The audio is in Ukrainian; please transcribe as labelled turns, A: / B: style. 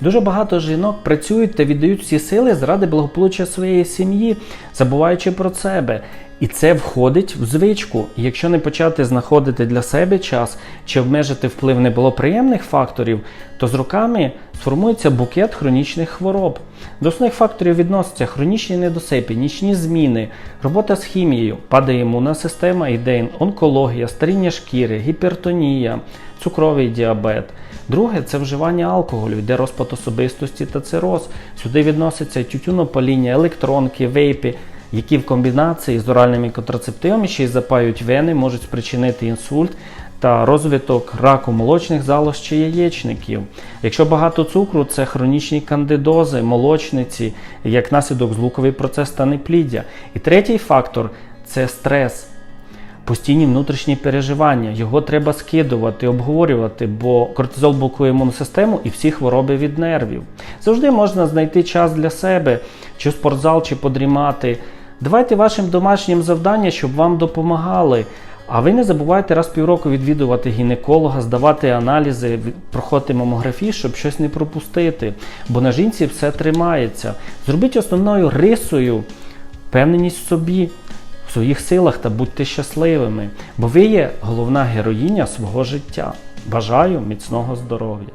A: Дуже багато жінок працюють та віддають всі сили заради благополуччя своєї сім'ї, забуваючи про себе. І це входить в звичку. І якщо не почати знаходити для себе час чи обмежити вплив неблагоприємних факторів, то з роками сформується букет хронічних хвороб. До основних факторів відносяться хронічні недосипи, нічні зміни, робота з хімією, падає імунна система ідей, онкологія, старіння шкіри, гіпертонія, цукровий діабет. Друге це вживання алкоголю, йде розпад особистості та цироз. Сюди відноситься тютюнопаління, електронки, вейпи, які в комбінації з оральними контрацептивами ще й запаюють вени, можуть спричинити інсульт та розвиток раку молочних залоз чи яєчників. Якщо багато цукру, це хронічні кандидози, молочниці, як наслідок злуковий процес та непліддя. І третій фактор це стрес. Постійні внутрішні переживання, його треба скидувати, обговорювати, бо кортизол блокує імунну систему і всі хвороби від нервів. Завжди можна знайти час для себе, чи в спортзал, чи подрімати. Давайте вашим домашнім завдання, щоб вам допомагали. А ви не забувайте раз півроку відвідувати гінеколога, здавати аналізи, проходити мамографію, щоб щось не пропустити. Бо на жінці все тримається. Зробіть основною рисою впевненість в собі, своїх силах та будьте щасливими, бо ви є головна героїня свого життя. Бажаю міцного здоров'я!